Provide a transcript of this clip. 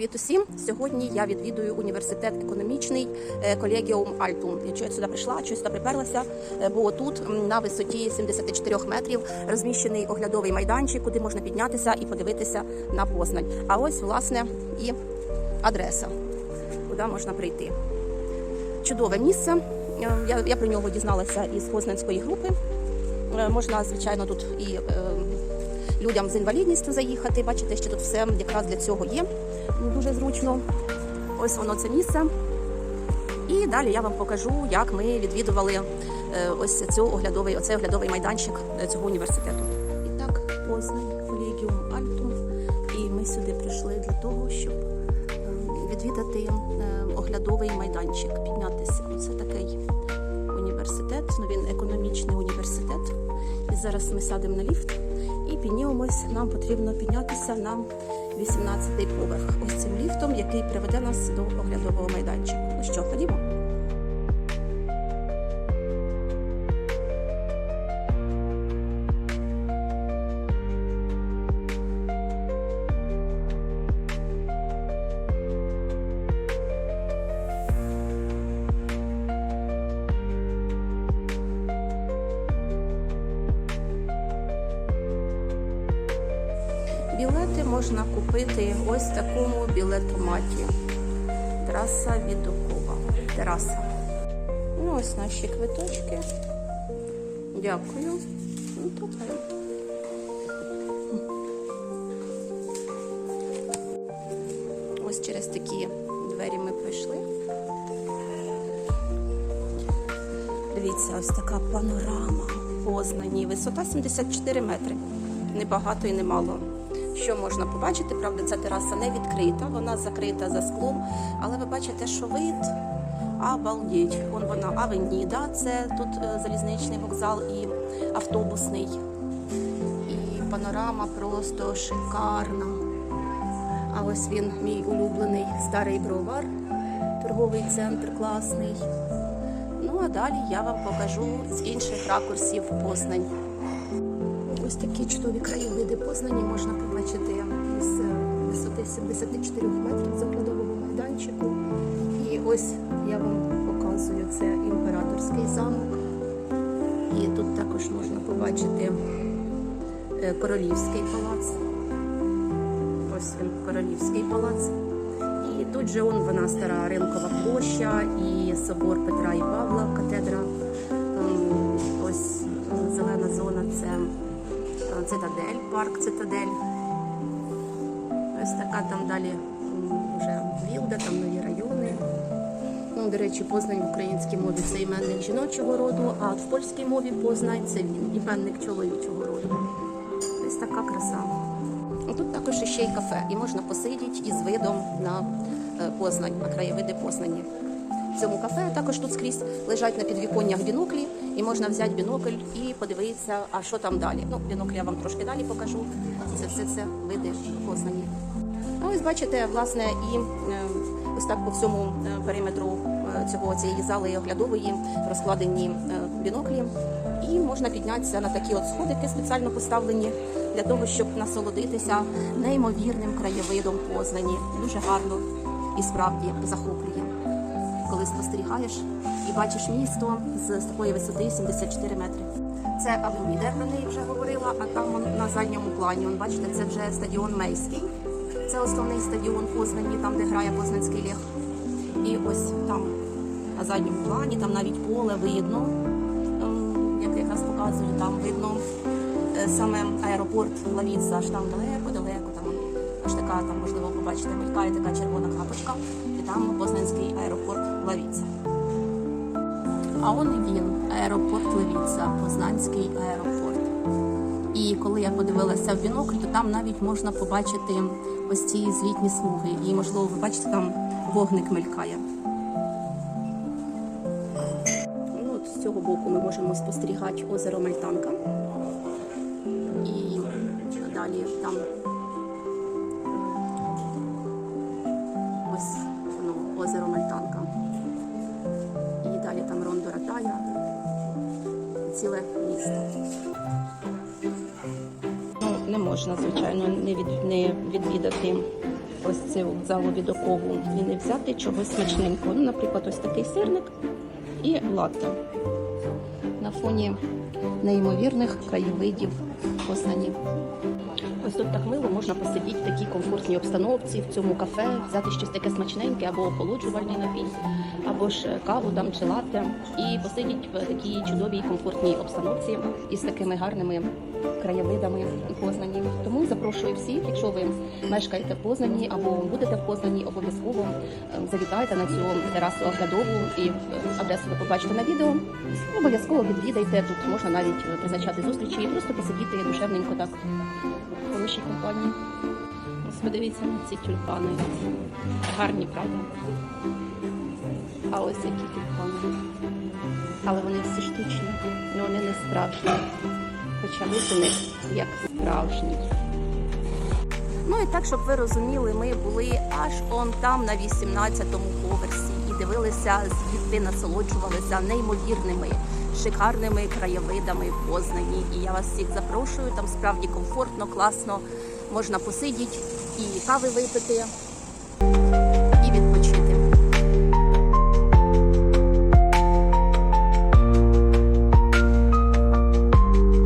Привіт усім! Сьогодні я відвідую університет економічний е, Колегіум Альтум. Чого я сюди прийшла, чого сюди приперлася, е, бо тут на висоті 74 метрів розміщений оглядовий майданчик, куди можна піднятися і подивитися на Познань. А ось власне і адреса, куди можна прийти. Чудове місце. Е, Я, я про нього дізналася із Познанської групи. Можна, звичайно, тут і людям з інвалідністю заїхати. Бачите, що тут все якраз для цього є. Дуже зручно. Ось воно це місце. І далі я вам покажу, як ми відвідували е, ось цю оглядовий, оцей оглядовий майданчик е, цього університету. І так, Познань, колегіум Альтум. І ми сюди прийшли для того, щоб е, відвідати оглядовий майданчик, піднятися. Оце такий університет. Ну він економічний університет. І зараз ми сядемо на ліфт піднімемось. Нам потрібно піднятися на 18-й поверх. Ось цим ліфтом, який приведе нас до оглядового майданчику. Ну що, ходімо? Білети можна купити ось в такому білетоматі. Траса Відокова. Тераса. Ну, ось наші квиточки. Дякую. Ну, тут. Ось через такі двері ми пройшли. Дивіться, ось така панорама Познані. Висота 74 метри. Небагато і немало. Що можна побачити? Правда, ця тераса не відкрита, вона закрита за склом. Але ви бачите, що вид обалдеть. Вон вона Авеніда, це тут е, залізничний вокзал і автобусний. І панорама просто шикарна. А ось він, мій улюблений старий бровар, торговий центр класний. Ну а далі я вам покажу з інших ракурсів Познань. Ось такі чудові краєвиди Познані можна побачити з висоти 74 метрів з оглядового майданчику. І ось я вам показую це імператорський замок. І тут також можна побачити е, королівський палац. Ось він королівський палац. І тут же он вона стара ринкова площа і собор Петра і Павла, катедра. Ем, Ось е, зелена зона це е, цитадель, парк цитадель. Ось така там далі вже вілда, там нові райони. Ну, до речі, Познань в українській мові це іменник жіночого роду, а в польській мові Познань це він, іменник чоловічого роду. Ось така краса. Тут також ще й кафе, і можна посидіти із видом на е, Познань, на краєвиди Познані. Цьому кафе також тут скрізь лежать на підвіконнях біноклі, і можна взяти бінокль і подивитися, а що там далі. Ну, бінокль я вам трошки далі покажу. Це все це види Познані. А ось бачите, власне, і е, ось так по всьому е, периметру е, цього цієї зали оглядової розкладені біноклі. І можна піднятися на такі от сходики спеціально поставлені для того, щоб насолодитися неймовірним краєвидом Познані. Дуже гарно і справді захоплює, коли спостерігаєш і бачиш місто з, такої висоти 74 метри. Це я про неї вже говорила, а там на задньому плані, он, бачите, це вже стадіон Мейський. Це основний стадіон Познані, там, де грає Познанський ліг. І ось там на задньому плані, там навіть поле видно, ем, як я якраз показую, там видно е, саме аеропорт Лавіца, аж там далеко-далеко, там аж така, там можливо побачите, мелькає така червона крапочка, там Познанський аеропорт Лавіца. А он він, аеропорт Левіца, Познанський аеропорт. І коли я подивилася в бінокль, то там навіть можна побачити ось ці злітні смуги. І, можливо, ви бачите, там вогник мелькає. Ну, от з цього боку ми можемо спостерігати озеро Мальтанка. І далі там озеро Мальтанка. І далі там Рондо Ратая. Ціле місто. Ну, не можна, звичайно, не, від, не відвідати ось цю залу відокову і не взяти чогось смачненького. Ну, наприклад, ось такий сирник і латте на фоні неймовірних краєвидів Познані. Ось тут так мило можна посидіти в такій комфортній обстановці в цьому кафе, взяти щось таке смачненьке або охолоджувальний напій, або ж каву там чи латте, і посидіти в такій чудовій комфортній обстановці із такими гарними краєвидами Познані. Тому запрошую всіх, якщо ви мешкаєте в Познані або будете в Познані, обов'язково е, завітайте на цю терасу оглядову і е, адресу ви побачите на відео. Обов'язково відвідайте. Тут можна навіть е, призначати зустрічі і просто посидіти душевненько так в хорошій компанії. Ось подивіться на ці тюльпани. Гарні, правда? А ось які тюльпани. Але вони всі штучні, але вони не справжні. Хоча ми них як справжній. Ну і так, щоб ви розуміли, ми були аж он там на 18-му поверсі і дивилися звідти, насолоджувалися неймовірними, шикарними краєвидами в Познані. І я вас всіх запрошую. Там справді комфортно, класно. Можна посидіти і кави випити,